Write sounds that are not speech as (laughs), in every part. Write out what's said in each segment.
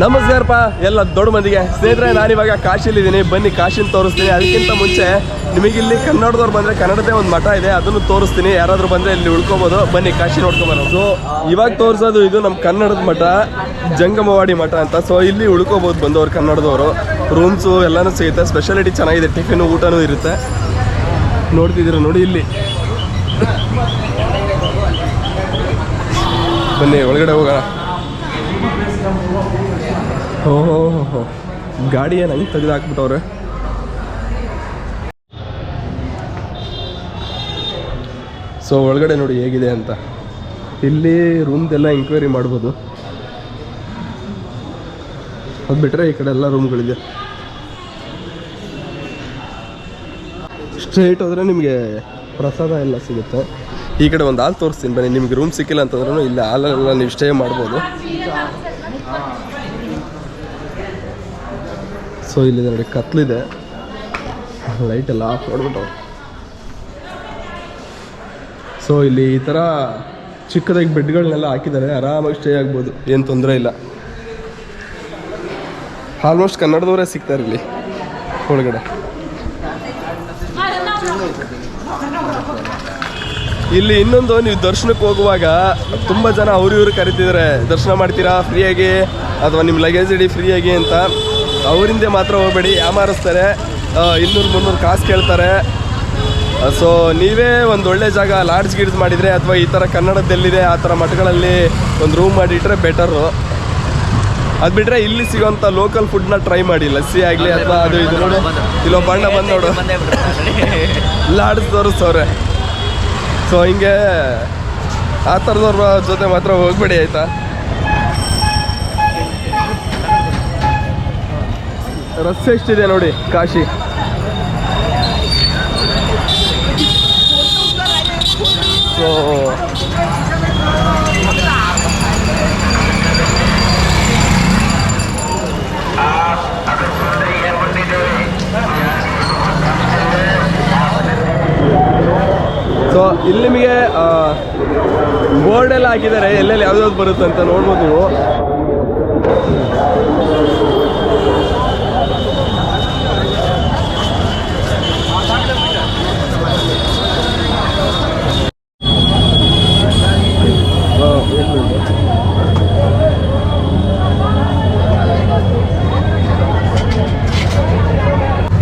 ನಮಸ್ಕಾರಪ್ಪ, ಎಲ್ಲ ದೊಡ್ಡ ಮಂದಿಗೆ. ಸ್ನೇಹಿತರೆ ನಾನಿವಾಗ ಕಾಶಿಲಿದ್ದೀನಿ ಬನ್ನಿ, ಕಾಶಿನ ತೋರಿಸ್ತೀನಿ. ಅದಕ್ಕಿಂತ ಮುಂಚೆ ನಿಮಗಿಲ್ಲಿ ಕನ್ನಡದವ್ರು ಬಂದರೆ ಕನ್ನಡದೇ ಒಂದು ಮಠ ಇದೆ, ಅದನ್ನು ತೋರಿಸ್ತೀನಿ. ಯಾರಾದರೂ ಬಂದರೆ ಇಲ್ಲಿ ಉಳ್ಕೊಬೋದು. ಬನ್ನಿ ಕಾಶಿ ನೋಡ್ಕೊಬರೋಣ ಸೊ ಇವಾಗ ತೋರಿಸೋದು ಇದು ನಮ್ಮ ಕನ್ನಡದ ಮಠ, ಜಂಗಮವಾಡಿ ಮಠ ಅಂತ. ಸೊ ಇಲ್ಲಿ ಉಳ್ಕೊಬೋದು ಬಂದವರು ಕನ್ನಡದವರು. ರೂಮ್ಸು ಎಲ್ಲನೂ ಸಿಗುತ್ತೆ. ಸ್ಪೆಷಾಲಿಟಿ ಚೆನ್ನಾಗಿದೆ. ಟಿಫಿನು ಊಟನೂ ಇರುತ್ತೆ. ನೋಡ್ತಿದ್ದೀರ ನೋಡಿ ಇಲ್ಲಿ. ಬನ್ನಿ, ಒಳಗಡೆ ಹೋಗೋಣ. ಓಹೋ ಗಾಡಿ ಏನು ಹಂಗೆ ತೆಗೆದು ಹಾಕ್ಬಿಟ್ಟವ್ರೆ ಸೊ ಒಳಗಡೆ ನೋಡಿ ಹೇಗಿದೆ ಅಂತ. ಇಲ್ಲಿ ರೂಮ್ದೆಲ್ಲ ಎಂಕ್ವೈರಿ ಮಾಡ್ಬೋದು. ಅದು ಬಿಟ್ಟರೆ ಈ ಕಡೆ ಎಲ್ಲ ರೂಮ್ಗಳಿದೆ ಸ್ಟ್ರೈಟ್ ಹೋದರೆ ನಿಮಗೆ ಪ್ರಸಾದ ಎಲ್ಲ ಸಿಗುತ್ತೆ. ಈ ಕಡೆ ಒಂದು ಹಾಲ್ ತೋರಿಸ್ತೀನಿ ಬನ್ನಿ. ನಿಮ್ಗೆ ರೂಮ್ ಸಿಕ್ಕಿಲ್ಲ ಅಂತಂದ್ರೂ ಇಲ್ಲ ಹಾಲೆಲ್ಲ ನೀವು ಸ್ಟೇ ಮಾಡ್ಬೋದು. ಸೊ ಇಲ್ಲಿ ನೋಡಿ, ಕತ್ಲಿದೆ. ಲೈಟ್ ಎಲ್ಲ ಆಫ್ ಮಾಡಿಬಿಟ್ಟು ಸೊ ಇಲ್ಲಿ ಈ ಥರ ಚಿಕ್ಕದಾಗಿ ಬೆಡ್ಗಳನ್ನೆಲ್ಲ ಹಾಕಿದ್ದಾರೆ. ಆರಾಮಾಗಿ ಸ್ಟೇ ಆಗ್ಬೋದು. ಏನು ತೊಂದರೆ ಇಲ್ಲ. ಆಲ್ಮೋಸ್ಟ್ ಕನ್ನಡದವರೇ ಸಿಗ್ತಾರೆ ಇಲ್ಲಿ ಒಳಗಡೆ. ಇಲ್ಲಿ ಇನ್ನೊಂದು, ನೀವು ದರ್ಶನಕ್ಕೆ ಹೋಗುವಾಗ ತುಂಬ ಜನ ಅವ್ರು ಇವ್ರು ಕರಿತಿದ್ದಾರೆ ದರ್ಶನ ಮಾಡ್ತೀರಾ? ಫ್ರೀಯಾಗಿ ಅಥವಾ ನಿಮ್ಮ ಲಗೇಜ್ ಇಡಿ ಫ್ರೀಯಾಗಿ ಅಂತ? ಅವರಿಂದೆ ಮಾತ್ರ ಹೋಗಬೇಡಿ ಯಾಮಾರಿಸ್ತಾರೆ ಇನ್ನೂರು ಮುನ್ನೂರು ಕಾಸು ಕೇಳ್ತಾರೆ. ಸೊ ನೀವೇ ಒಂದು ಒಳ್ಳೆ ಜಾಗ ಲಾಡ್ಜ್ ಗಿಡ್ಸ್ ಮಾಡಿದರೆ ಅಥವಾ ಈ ಥರ ಕನ್ನಡದಲ್ಲಿದೆ ಆ ಥರ ಮಠಗಳಲ್ಲಿ ಒಂದು ರೂಮ್ ಮಾಡಿಟ್ರೆ ಬೆಟರು ಅದು ಬಿಟ್ಟರೆ ಇಲ್ಲಿ ಸಿಗೋಂಥ ಲೋಕಲ್ ಫುಡ್ನ ಟ್ರೈ ಮಾಡಿ ಲಸ್ಸಿ ಆಗಲಿ ಅಥವಾ ಅದು ಇದು. ನೋಡು ಇಲ್ಲೊಬ್ಬ ಬಣ್ಣ ಬಂದು ನೋಡು ಲಾಡ್ಜ್ ತೋರಿಸ್ತವ್ರೆ. ಸೊ ಹಿಂಗೆ ಆ ಥರದವ್ರ ಜೊತೆ ಮಾತ್ರ ಹೋಗ್ಬೇಡಿ ಆಯ್ತಾ? ರಸ್ತೆ ಎಷ್ಟಿದೆ ನೋಡಿ, ಕಾಶಿ. ಸೊ ಸೊ ಇಲ್ಲಿ ನಿಮಗೆ ಬೋರ್ಡ್ ಎಲ್ಲ ಹಾಕಿದ್ದಾರೆ, ಎಲ್ಲೆಲ್ಲಿ ಯಾವ್ದು ಬರುತ್ತೆ ಅಂತ ನೋಡ್ಬೋದು ನೀವು ಆ, एक minute.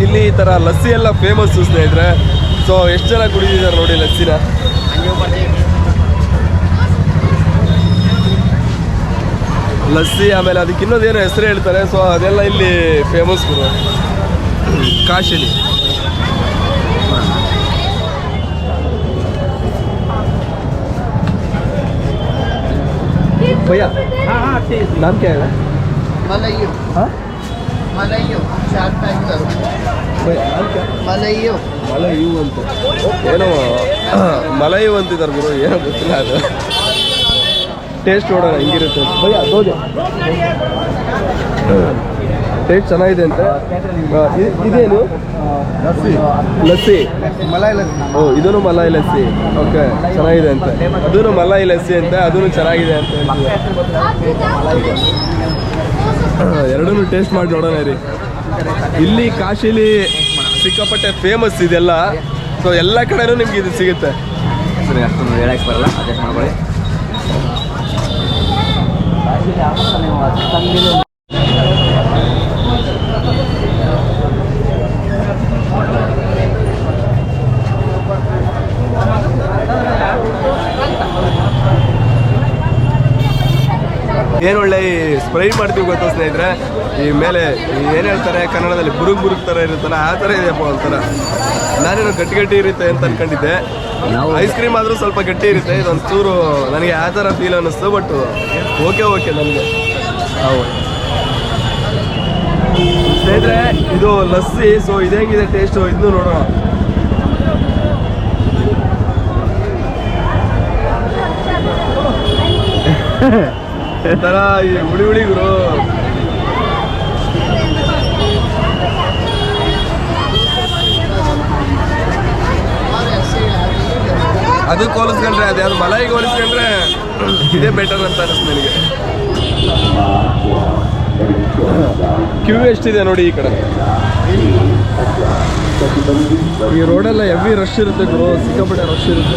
ಇಲ್ಲಿ ಈ ಥರ ಲಸ್ಸಿ ಎಲ್ಲ ಫೇಮಸ್ ಸ್ನೇಹಿತರೆ. ಸೊ ಎಷ್ಟು ಜನ ಕುಡಿದಿದ್ದಾರೆ ನೋಡಿ ಲಸ್ಸಿನ? ಲಸ್ಸಿ ಆಮೇಲೆ ಅದಕ್ಕೆ ಇನ್ನೊಂದೇನೋ ಹೆಸರು ಹೇಳ್ತಾರೆ. ಸೊ ಅದೆಲ್ಲ ಇಲ್ಲಿ ಫೇಮಸ್ ಗುರು. ಕಾಶಿಲಿ ಭಯ್ಯ? ನಾನು ಕೇಳ ಮಲೈ ಏನೋ ಮಲೈ ಅಂತಿದ್ದಾರೆ ಗುರು ಏನೋ ಗೊತ್ತಿಲ್ಲ ಅದು. ಟೇಸ್ಟ್ ನೋಡೋಣ ಹಿಂಗಿರುತ್ತೆ ಭಯ ದೋಜೆ. ಟೇಸ್ಟ್ ಚೆನ್ನಾಗಿದೆ ಅಂತ. ಇದೇನು? ಲಸ್ಸಿ. ಮಲಾಯಿ ಲಸ್ಸಿ. ಓ ಇದೂ ಮಲಾಯಿ ಲಸ್ಸಿ. ಓಕೆ ಚೆನ್ನಾಗಿದೆ ಅಂತ. ಅದೂ ಮಲಾಯಿ ಲಸ್ಸಿ ಅಂತ ಅದೂ ಚೆನ್ನಾಗಿದೆ ಅಂತ ಎರಡನ್ನೂ ಟೇಸ್ಟ್ ಮಾಡಿ ನೋಡೋಣ ರೀ. ಇಲ್ಲಿ ಕಾಶಿಲಿ ಸಿಕ್ಕಾಪಟ್ಟೆ ಫೇಮಸ್ ಇದೆಲ್ಲ. ಸೊ ಎಲ್ಲ ಕಡೆನೂ ನಿಮ್ಗೆ ಇದು ಸಿಗುತ್ತೆ. ಸರಿ ಅಷ್ಟೊಂದು ಹೇಳಕ್ಕೆ ಬರಲ್ಲ ಅಡ್ಜಸ್ಟ್ ಮಾಡ್ಕೊಳ್ಳಿ. ಏನು ಒಳ್ಳೆ ಸ್ಪ್ರೈ ಮಾಡ್ತೀವಿ ಗೊತ್ತಾ ಸ್ನೇಹಿತರೆ? ಈ ಮೇಲೆ ಏನು ಹೇಳ್ತಾರೆ? ಕನ್ನಡದಲ್ಲಿ ಬುರುಗ್ ಬುರುಗ್ ಥರ ಇರುತ್ತಲ್ಲ ಆ ಥರ ಇದೆಯಪ್ಪ ಒಂಥರ. ನಾನೇನು ಗಟ್ಟಿ ಗಟ್ಟಿ ಇರುತ್ತೆ ಅಂತ ಅನ್ಕೊಂಡಿದ್ದೆ. ನಾವು- ಐಸ್ ಕ್ರೀಮ್ ಆದರೂ ಸ್ವಲ್ಪ ಗಟ್ಟಿ ಇರುತ್ತೆ ಇದೊಂದು ಚೂರು ನನಗೆ ಆ ಥರ ಫೀಲ್ ಅನ್ನಿಸ್ತು ಬಟ್ ಓಕೆ ಓಕೆ ನನಗೆ ಹೌದು. ಸ್ನೇಹಿತರೆ ಇದು ಲಸ್ಸಿ ಸೊ ಇದು ಹೆಂಗಿದೆ ಟೇಸ್ಟು ಇದನ್ನು ನೋಡೋಣ. (laughs) ಒಂಥರ ಈ ಹುಳಿ ಹುಳಿ ಗುರು. ಅದಕ್ಕೆ ಹೋಲಿಸ್ಕೊಂಡ್ರೆ, ಅದು ಮಲಾಯಿಗೆ ಹೋಲಿಸ್ಕೊಂಡ್ರೆ ಇದೇ ಬೆಟರ್ ಅಂತ ಅನಿಸ್ತು ನನಗೆ. ಕ್ಯೂ ಎಷ್ಟಿದೆ ನೋಡಿ ಈ ಕಡೆ. ಈ ರೋಡೆಲ್ಲ ಎವಿ ರಶ್ ಇರುತ್ತೆ ಗುರು, ಸಿಕ್ಕಾಪಟ್ಟೆ ರಶ್ ಇರುತ್ತೆ.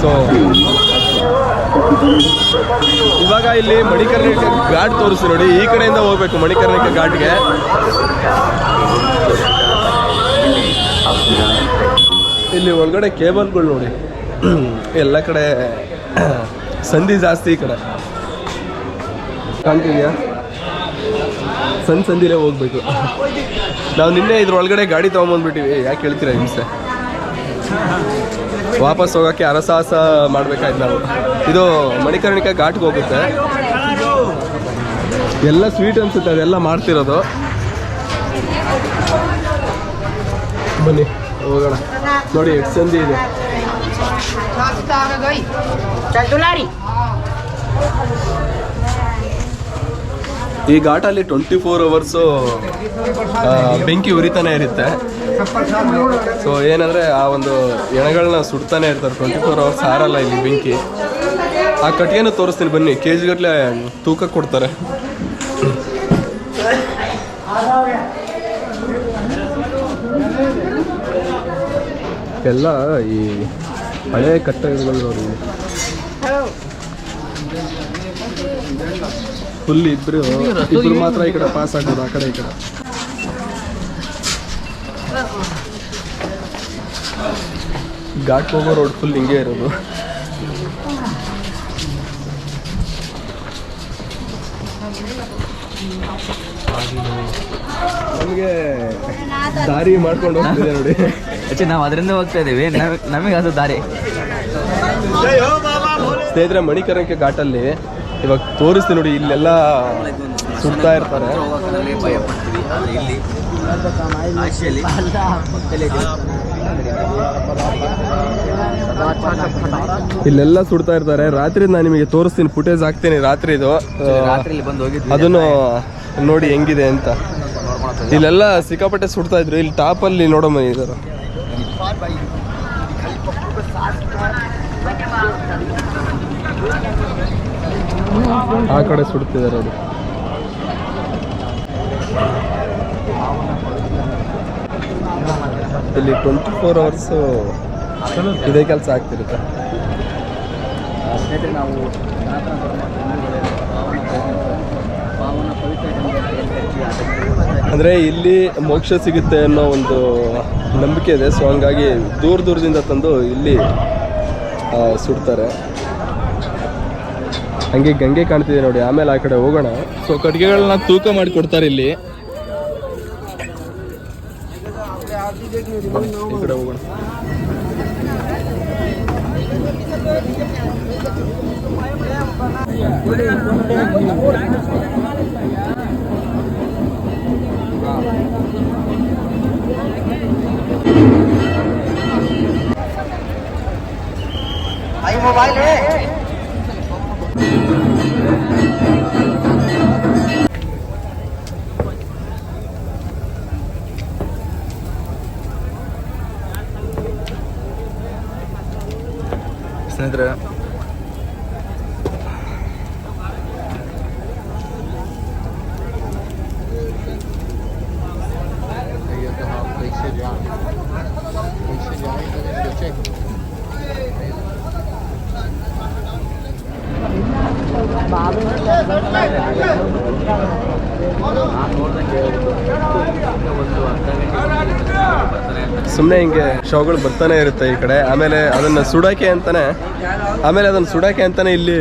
ಸೊ ಇವಾಗ ಇಲ್ಲಿ ಮಣಿಕರ್ಣಿಕ ಘಾಟ್ ತೋರಿಸಿ ನೋಡಿ ಈ ಕಡೆಯಿಂದ ಹೋಗ್ಬೇಕು ಮಣಿಕರ್ಣಿಕ ಘಾಟ್ಗೆ. ಇಲ್ಲಿ ಒಳಗಡೆ ಕೇಬಲ್ಗಳು ನೋಡಿ. ಎಲ್ಲ ಕಡೆ ಸಂಧಿ ಜಾಸ್ತಿ ಈ ಕಡೆ. ಕಾಣ್ತಿದ್ಯಾ? ಸಣ್ಣ ಸಂಧಿಲೇ ಹೋಗ್ಬೇಕು. ನಾವು ನಿನ್ನೆ ಇದ್ರೊಳಗಡೆ ಗಾಡಿ ತೊಗೊಂಬಂದ್ಬಿಟ್ಟಿವಿ. ಯಾಕೆ ಹೇಳ್ತೀರಾ ಹಿಂಸೆ? ವಾಪಸ್ ಹೋಗೋಕ್ಕೆ ಅರಸಾಹಸ ಮಾಡ್ಬೇಕಾಯ್ತು ನಾವು. ಇದು ಮಣಿಕರ್ಣಿಕ ಘಾಟ್ಗೆ ಹೋಗುತ್ತೆ. ಎಲ್ಲ ಸ್ವೀಟ್ ಅನ್ಸುತ್ತೆ, ಅದೆಲ್ಲ ಮಾಡ್ತಿರೋದು. ಬನ್ನಿ. ಹೋಗೋಣ. ನೋಡಿ ಎಷ್ಟು ಸಂಧಿ ಇದೆ. ಈ ಘಾಟಲ್ಲಿ ಟ್ವೆಂಟಿ ಫೋರ್ ಅವರ್ಸು ಬೆಂಕಿ ಉರಿತಾನೆ ಇರುತ್ತೆ. ಸೊ ಏನಂದರೆ ಆ ಒಂದು ಎಣಗಳನ್ನ ಸುಡ್ತಾನೆ ಇರ್ತಾರೆ. ಟ್ವೆಂಟಿ ಫೋರ್ ಅವರ್ಸ್ ಹಾರಲ್ಲ ಇಲ್ಲಿ ಬೆಂಕಿ. ಆ ಕಟ್ಟಿಗೆನೂ ತೋರಿಸ್ತೀನಿ ಬನ್ನಿ. ಕೆ ಜಿಗಟ್ಟಲೆ ತೂಕ ಕೊಡ್ತಾರೆ. ಎಲ್ಲ ಈ ಹಳೆ ಕಟ್ಟಡಗಳು ನೋಡಿ. ಫುಲ್ ಇಬ್ರು ಇಬ್ರು ಮಾತ್ರ ಈ ಕಡೆ ಪಾಸ್ ಆಗೋದು ಆ ಕಡೆ ಈ ಕಡೆ. ಘಾಟ್ ಹೋಗೋ ರೋಡ್ ಫುಲ್ ಹಿಂಗೆ ಇರೋದು. ನಮಗೆ ದಾರಿ ಮಾಡ್ಕೊಂಡು ಹೋಗ್ತಿದೆ ನೋಡಿ. ಆಕ್ಚುಲಿ ನಾವು ಅದರಿಂದ ಹೋಗ್ತಾ ಇದ್ದೀವಿ. ನಮಗೆ ಅದು ದಾರಿ. ಸ್ನೇಹಿತರೆ ಮಣಿಕರಣಕ್ಕೆ ಘಾಟಲ್ಲಿ ಇವಾಗ ತೋರಿಸ್ತೀನಿ ನೋಡಿ ಇಲ್ಲೆಲ್ಲ ಸುಡ್ತಾ ಇರ್ತಾರೆ. ಇಲ್ಲೆಲ್ಲ ಸುಡ್ತಾ ಇರ್ತಾರೆ. ರಾತ್ರಿ ನಾನು ನಿಮಗೆ ತೋರಿಸ್ತೀನಿ ಫುಟೇಜ್ ಹಾಕ್ತೀನಿ ರಾತ್ರಿ ಇದು. ಅದನ್ನು ನೋಡಿ ಹೆಂಗಿದೆ ಅಂತ. ಇಲ್ಲೆಲ್ಲ ಸಿಕ್ಕಾಪಟ್ಟೆ ಸುಡ್ತಾ ಇದ್ರು. ಇಲ್ಲಿ ಟಾಪಲ್ಲಿ ನೋಡಮ್ಮ ಇದಾರೆ. ಆ ಕಡೆ ಸುಡ್ತಿದ್ದಾರೆ ಅದು. ಇಲ್ಲಿ ಟ್ವೆಂಟಿ ಫೋರ್ ಅವರ್ಸು ಇದೇ ಕೆಲಸ ಆಗ್ತಿರುತ್ತೆ. ಅಂದರೆ ಇಲ್ಲಿ ಮೋಕ್ಷ ಸಿಗುತ್ತೆ ಅನ್ನೋ ಒಂದು ನಂಬಿಕೆ ಇದೆ. ಸೊ ಹಂಗಾಗಿ ದೂರ ದೂರದಿಂದ ತಂದು ಇಲ್ಲಿ ಸುಡ್ತಾರೆ. ಹಂಗೆ ಗಂಗೆ ಕಾಣ್ತಿದೆ ನೋಡಿ ಆಮೇಲೆ ಆ ಕಡೆ ಹೋಗೋಣ. ಸೊ ಕಟ್ಟಿಗೆಗಳನ್ನ ತೂಕ ಮಾಡಿ ಕೊಡ್ತಾರೆ ಇಲ್ಲಿ. ಈ ಕಡೆ ಹೋಗೋಣ. ಸ್ನೇಹಿತರೆ ಸುಮ್ಮನೆ ಹಿಂಗೆ ಶವಗಳು ಬರ್ತಾನೆ ಇರುತ್ತೆ ಈ ಕಡೆ. ಆಮೇಲೆ ಅದನ್ನ ಸುಡೋಕೆ ಅಂತಾನೆ, ಆಮೇಲೆ ಅದನ್ನ ಸುಡೋಕೆ ಅಂತಾನೆ ಇಲ್ಲಿ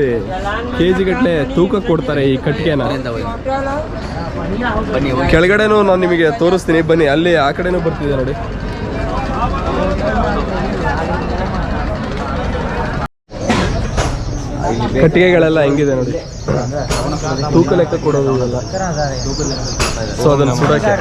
ಕೆಜಿ ಗಟ್ಟಲೆ ತೂಕ ಕೊಡ್ತಾರೆ ಈ ಕಟ್ಟಿಗೆನ. ಕೆಳಗಡೆನೂ ನಾನು ನಿಮಗೆ ತೋರಿಸ್ತೀನಿ. ಬನ್ನಿ, ಅಲ್ಲಿ ಆ ಕಡೆನೂ ಬರ್ತಿದೆ ನೋಡಿ. ಕಟ್ಟಿಗೆಗಳೆಲ್ಲ ಹೆಂಗಿದೆ ನೋಡಿ. ತೂಕ ಲೆಕ್ಕ ಕೊಡೋದು ಇವೆಲ್ಲ ಸೊ ಅದನ್ನು ಸುಡಕ್ಕೆ?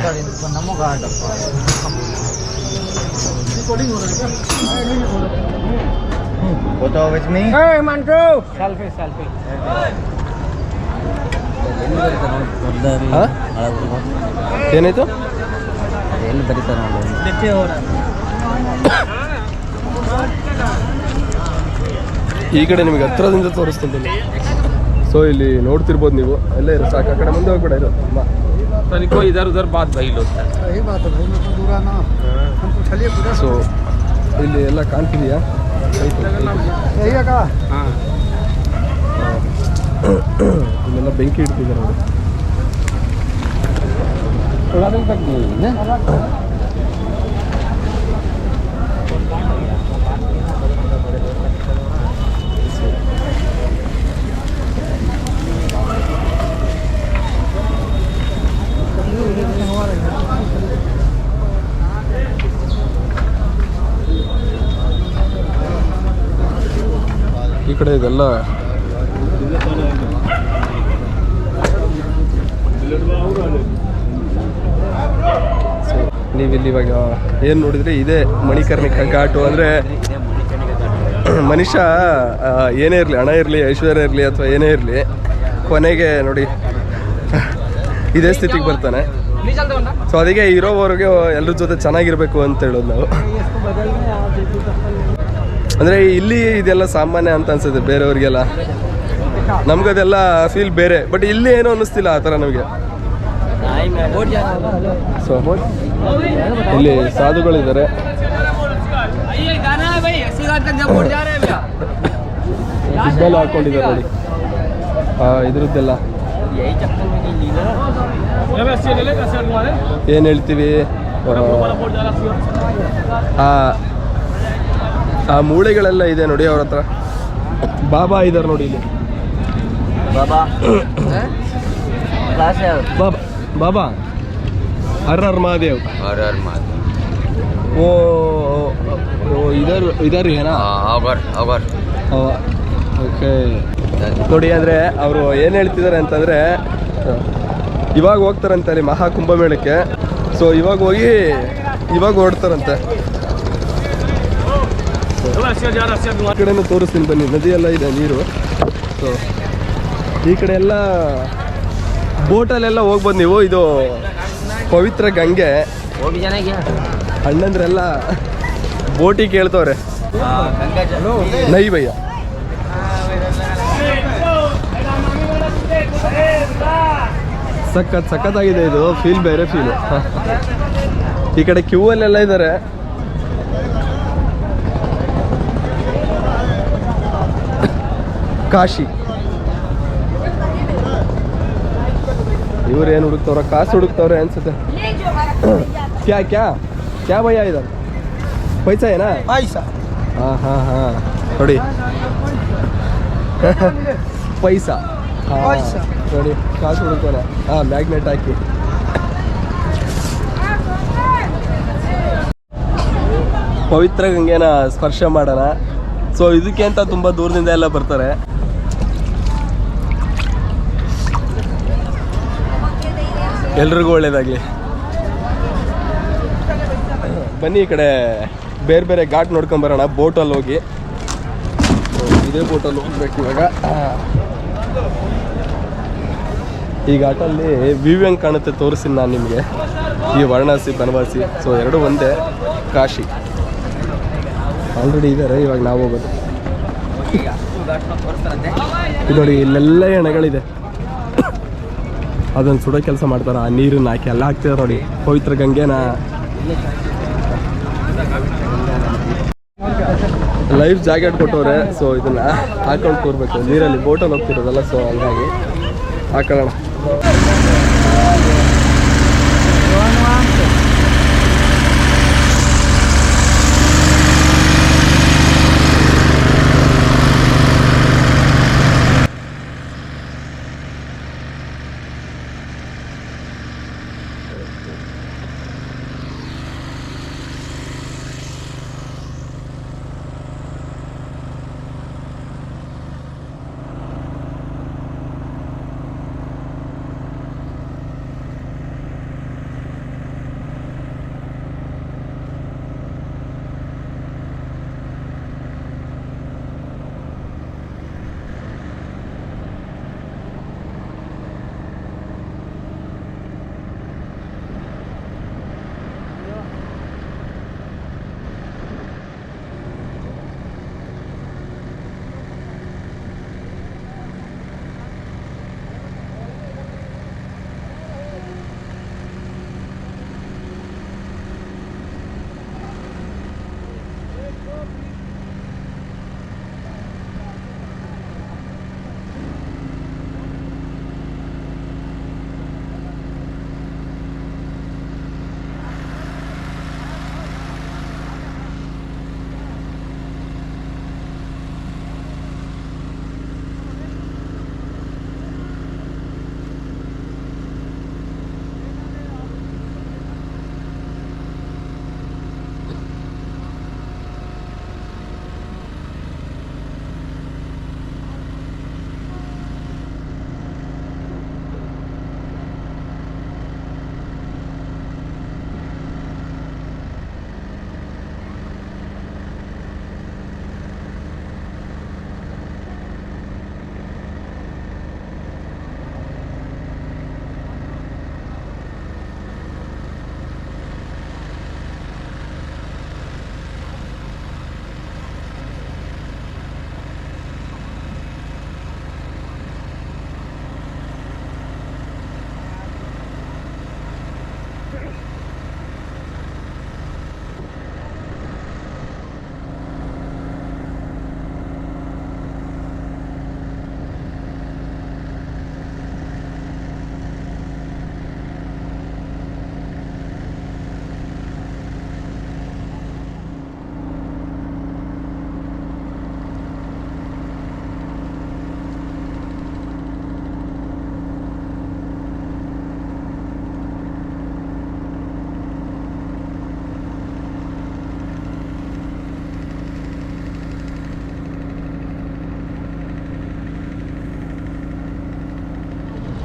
ಏನಾಯ್ತು? ಎಲ್ಲಿ ಬರೀತಾರ (coughs) ಈ ಕಡೆ ನಿಮಗೆ ಹತ್ರದಿಂದ ತೋರಿಸ್ತೀನಿ. ಸೊ ಇಲ್ಲಿ ನೋಡ್ತಿರ್ಬೋದು ನೀವು. ಎಲ್ಲ ಇರೋ ಸಾಕು. ಆ ಕಡೆ ಮುಂದೆ ಹೋಗ್ಬೇಡ ಇರೋ. ಇದರ್ ಬಾತ್ ಸೊ ಇಲ್ಲಿ ಎಲ್ಲ ಕಾಣ್ತಿದೆಯಾ? ಇಲ್ಲೆಲ್ಲ ಬೆಂಕಿ ಇಡ್ತಿದ್ದಾರೆ ನೋಡಿ. ಈ ಕಡೆ ಇದೆಲ್ಲ ನೀವಿಲ್ಲಿ ಇವಾಗ ಏನು ನೋಡಿದರೆ? ಇದೇ ಮಣಿಕರ್ಣಿಕ ಘಾಟು ಅಂದರೆ ಮನುಷ್ಯ ಏನೇ ಇರಲಿ, ಹಣ ಇರಲಿ, ಐಶ್ವರ್ಯ ಇರಲಿ ಅಥವಾ ಏನೇ ಇರಲಿ, ಕೊನೆಗೆ ನೋಡಿ ಇದೇ ಸ್ಥಿತಿಗೆ ಬರ್ತಾನೆ. ಸೊ ಅದಕ್ಕೆ ಇರೋವರೆಗೆ ಎಲ್ಲರ ಜೊತೆ ಚೆನ್ನಾಗಿರ್ಬೇಕು ಅಂತ ಹೇಳೋದು ನಾವು. ಅಂದರೆ ಇಲ್ಲಿ ಇದೆಲ್ಲ ಸಾಮಾನ್ಯ ಅಂತ ಅನ್ಸುತ್ತೆ ಬೇರೆಯವ್ರಿಗೆಲ್ಲ. ನಮ್ಗದೆಲ್ಲ ಫೀಲ್ ಬೇರೆ. ಬಟ್ ಇಲ್ಲಿ ಏನೋ ಅನ್ನಿಸ್ತಿಲ್ಲ ಆ ಥರ ನಮಗೆ. ಸೊ ಇಲ್ಲಿ ಸಾಧುಗಳಿದ್ದಾರೆ. ಸಿಗ್ನಲ್ ಹಾಕೊಂಡಿದ್ದಾರೆ ನೋಡಿ. ಇದ್ರದ್ದೆಲ್ಲ. ಏನು ಹೇಳ್ತೀವಿ? ಆ ಮೂಳೆಗಳೆಲ್ಲ ಇದೆ ನೋಡಿ ಅವ್ರ ಹತ್ರ. ಬಾಬಾ ಇದಾರೆ ನೋಡಿ ಇಲ್ಲಿ. ಬಾಬಾ. ಬಾಬಾ ಬಾಬಾ. ಹರ್ ಹರ್ ಮಹಾದೇವ್. ಹರ್ ಹರ್ ಮಹಾದೇವ್. ಓ ಇದರ್ ಇದರ್ ಏನಾ? ಓ ಓಕೆ. ನೋಡಿ ಅಂದರೆ ಅವರು ಏನು ಹೇಳ್ತಿದ್ದಾರೆ ಅಂತಂದರೆ ಇವಾಗ ಹೋಗ್ತಾರಂತೆ ಅಲ್ಲಿ ಮಹಾಕುಂಭಮೇಳಕ್ಕೆ ಸೊ ಇವಾಗ ಹೋಗಿ ಇವಾಗ ಹೊರಡ್ತಾರಂತೆ. ಆ ಕಡೆನೂ ತೋರಿಸ್ತೀನಿ ಬನ್ನಿ. ನದಿಯೆಲ್ಲ ಇದೆ ನೀರು. ಸೊ ಈ ಕಡೆ ಎಲ್ಲ ಬೋಟಲ್ಲೆಲ್ಲ ಹೋಗ್ಬೋದು ನೀವು. ಇದು ಪವಿತ್ರ ಗಂಗೆ. ಹಣ್ಣಂದ್ರೆಲ್ಲ ಬೋಟಿ ಕೇಳ್ತವ್ರೆ. ನೈ ಭಯ್ಯ. ಸಖತ್ ಸಖತ್ತಾಗಿದೆ ಇದು. ಫೀಲ್ ಬೇರೆ ಫೀಲು ಈ ಕಡೆ ಕ್ಯೂ ಅಲ್ಲೆಲ್ಲ ಇದ್ದಾರೆ ಕಾಶಿ. ಇವ್ರು ಏನು ಹುಡುಕ್ತವ್ರ? ಕಾಸು ಹುಡುಕ್ತವ್ರೆ ಅನ್ಸುತ್ತೆ. ಕ್ಯಾ ಕ್ಯಾ? ಕ್ಯಾ ಭಯ ಇದ? ಪೈಸ ಏನಾ पैसा ಹಾಂ ಹಾಂ. ಹಾಂ ನೋಡಿ. ಪೈಸಾ. ಪೈಸಾ. ನೋಡಿ ಕಾಸು ಹುಡುಕ್ತಾರೆ ಹಾಂ ಮ್ಯಾಗ್ನೆಟ್ ಹಾಕಿ. ಪವಿತ್ರ ಗಂಗೆನ ಸ್ಪರ್ಶ ಮಾಡೋಣ. ಸೊ ಇದಕ್ಕೆ ಅಂತ ತುಂಬ ದೂರದಿಂದ ಎಲ್ಲ ಬರ್ತಾರೆ. ಎಲ್ರಿಗೂ ಒಳ್ಳೇದಾಗಲಿ. ಬನ್ನಿ ಈ ಕಡೆ ಬೇರೆ ಬೇರೆ ಘಾಟ್ ನೋಡ್ಕೊಂಬರೋಣ ಬೋಟಲ್ಲಿ ಹೋಗಿ. ಇದೇ ಬೋಟಲ್ಲಿ ಹೋಗ್ಬೇಕು ಇವಾಗ. ಈ ಘಾಟಲ್ಲಿ ವ್ಯೂ ಕಾಣುತ್ತೆ ತೋರಿಸಿ ನಾನು ನಿಮಗೆ. ಈ ವಾರಣಾಸಿ, ಬನವಾಸಿ, ಸೊ ಎರಡು ಒಂದೇ ಕಾಶಿ. ಆಲ್ರೆಡಿ ಇದ್ದಾರೆ ಇವಾಗ ನಾವು ಹೋಗೋದು. ನೋಡಿ, ಇಲ್ಲೆಲ್ಲ ಎಣೆಗಳಿದೆ. ಅದನ್ನು ಸುಡೋ ಕೆಲಸ ಮಾಡ್ತಾರೆ. ಆ ನೀರನ್ನ ಹಾಕಿ ಎಲ್ಲ ಹಾಕ್ತಿದ್ದಾರೆ ನೋಡಿ. ಪವಿತ್ರ ಗಂಗೆನ. ಲೈಫ್ ಜಾಕೆಟ್ ಕೊಟ್ಟವ್ರೆ ಸೊ ಇದನ್ನ ಹಾಕೊಂಡು ಕೂರ್ಬೇಕು. ನೀರಲ್ಲಿ ಬೋಟಲ್ಲಿ ಹೋಗ್ತಿರೋದಲ್ಲ ಸೊ ಹಂಗಾಗಿ ಹಾಕೊಳ್ಳೋಣ.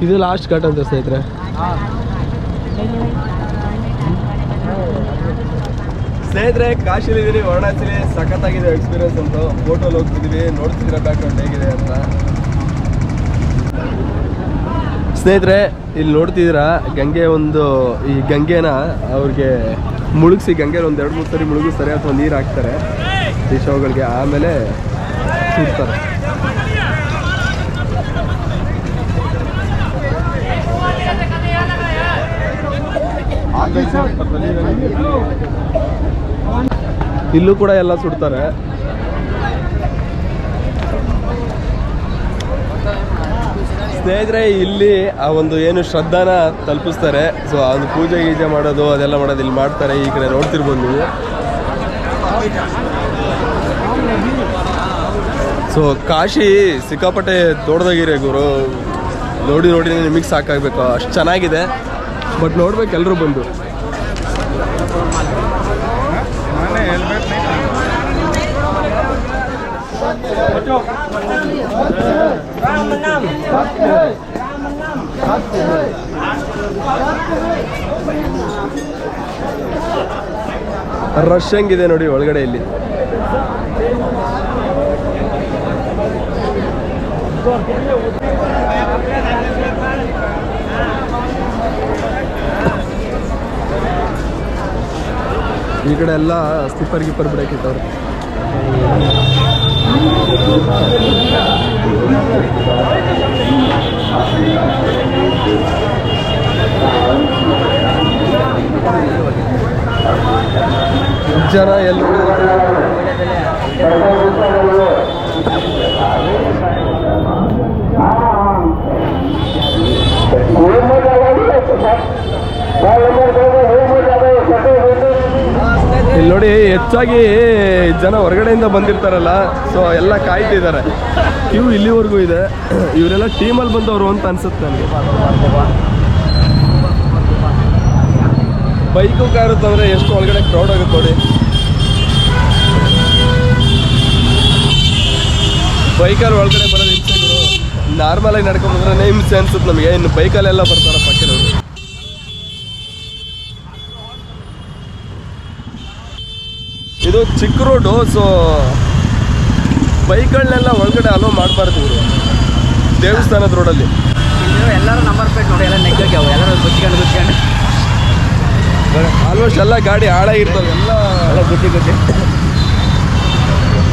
ಇದು ಲಾಸ್ಟ್ ಕಟ್ ಅಂತ ಸ್ನೇಹಿತರೆ. ಸ್ನೇಹಿತರೆ ಕಾಶಿಲಿದ್ದೀನಿ ವಾರಣಾಸಿಲಿ ಸಖತ್ತಾಗಿದೆ ಎಕ್ಸ್ಪೀರಿಯನ್ಸ್ ಅಂತ. ಫೋಟೋಲ್ ಹೋಗ್ತಿದೀವಿ, ನೋಡ್ತಿದ್ದೀರಾ ಬ್ಯಾಕ್ಗ್ರೌಂಡ್ ಹೇಗಿದೆ ಅಂತ. ಸ್ನೇಹಿತರೆ, ಇಲ್ಲಿ ನೋಡ್ತಿದ್ದೀರಾ, ಗಂಗೆ ಒಂದು, ಈ ಗಂಗೆನ ಅವ್ರಿಗೆ ಮುಳುಗಿಸಿ ಗಂಗೆಲಿ ಒಂದು ಎರಡು ಮೂರು ಸರಿ ಮುಳುಗಿಸ್ತಾರೆ, ಅಥವಾ ನೀರು ಹಾಕ್ತಾರೆ. ಈ ಶೋಗಳಿಗೆ ಆಮೇಲೆ, ಸುಡ್ತಾರೆ. ಇಲ್ಲೂ ಕೂಡ ಎಲ್ಲ ಸುಡ್ತಾರೆ. ಸ್ನೇಹಿತರೆ, ಇಲ್ಲಿ ಆ ಒಂದು ಏನು ಶ್ರದ್ಧಾನ ತಲುಪಿಸ್ತಾರೆ. ಸೊ ಒಂದು ಪೂಜೆ ಗೀಜೆ ಮಾಡೋದು, ಅದೆಲ್ಲ ಮಾಡೋದು ಇಲ್ಲಿ ಮಾಡ್ತಾರೆ. ಈ ಕಡೆ ನೋಡ್ತಿರ್ಬೋದು ನೀವು. ಸೊ ಕಾಶಿ ಸಿಕ್ಕಾಪಟ್ಟೆ ದೊಡ್ಡದಾಗಿದೆ ಗುರು. ನೋಡಿ ನೋಡಿ ನಿಮಗೆ ಸಾಕಾಗಬೇಕು. ಅಷ್ಟು ಚೆನ್ನಾಗಿದೆ. ಬಟ್ ನೋಡ್ಬೇಕು ಎಲ್ಲರೂ ಬಂದು. ರಶ್ ಹೆಂಗಿದೆ ನೋಡಿ ಒಳಗಡೆ ಇಲ್ಲಿ. ಈ ಕಡೆ ಎಲ್ಲ ಸ್ಲಿಪ್ಪರ್ ಗಿಪ್ಪರ್ ಬಿಡಕ್ಕಿಟ್ಟವ್ರು ಜನ ಎಲ್ಲಿ ಇಲ್ಲಿ ನೋಡಿ ಹೆಚ್ಚಾಗಿ ಜನ ಹೊರಗಡೆಯಿಂದ ಬಂದಿರ್ತಾರಲ್ಲ ಸೊ ಎಲ್ಲ ಕಾಯ್ತಿದ್ದಾರೆ. ಕ್ಯೂ ಇಲ್ಲಿವರೆಗೂ ಇದೆ. ಇವರೆಲ್ಲ ಟೀಮಲ್ಲಿ ಬಂದವರು ಅಂತ ಅನ್ಸುತ್ತೆ ನನಗೆ. ಬೈಕು ಕಾರು ತಂದ್ರೆ ಎಷ್ಟು ಒಳಗಡೆ ಕ್ರೌಡ್ ಆಗುತ್ತೆ ನೋಡಿ. ಬೈಕಲ್ಲಿ ಒಳಗಡೆ ಬರೋದು ಹಿಂಸೆ ನಾರ್ಮಲ್ ಆಗಿ ನಡ್ಕೊಂಡ್ ಬಂದ್ರೆ ಹಿಂಸೆ ಅನ್ಸುತ್ತೆ ನಮಗೆ. ಇನ್ನು ಬೈಕಲ್ಲೆಲ್ಲ ಬರ್ತಾರೆ ಇದು ಚಿಕ್ಕ ರೋಡು ಸೊ ಬೈಕ್ಗಳನ್ನೆಲ್ಲ ಒಳಗಡೆ ಅಲೋ ಮಾಡಬಾರ್ದು ಇವರು. ದೇವಸ್ಥಾನದ ರೋಡಲ್ಲಿ ಎಲ್ಲರೂ ನಂಬರ್ ಪ್ಲೇಟ್ ನೋಡಿ ಎಲ್ಲ ನೆಗ್ಗೋಗ್ಯಾವ ಎಲ್ಲರೂ ಗುಚ್ಕೊಂಡು ಗುಚ್ಕೊಂಡು ಆಲ್ಮೋಸ್ಟ್ ಎಲ್ಲ ಗಾಡಿ ಹಾಳಾಗಿರ್ತವೆ ಎಲ್ಲ ಎಲ್ಲ ಗುದ್ದಿ ಗುದ್ದಿ.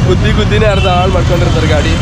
ಗುದ್ದಿ ಗುದ್ದಿನೇ ಅರ್ಧ ಹಾಳು ಮಾಡ್ಕೊಂಡಿರ್ತಾರೆ ಗಾಡಿ.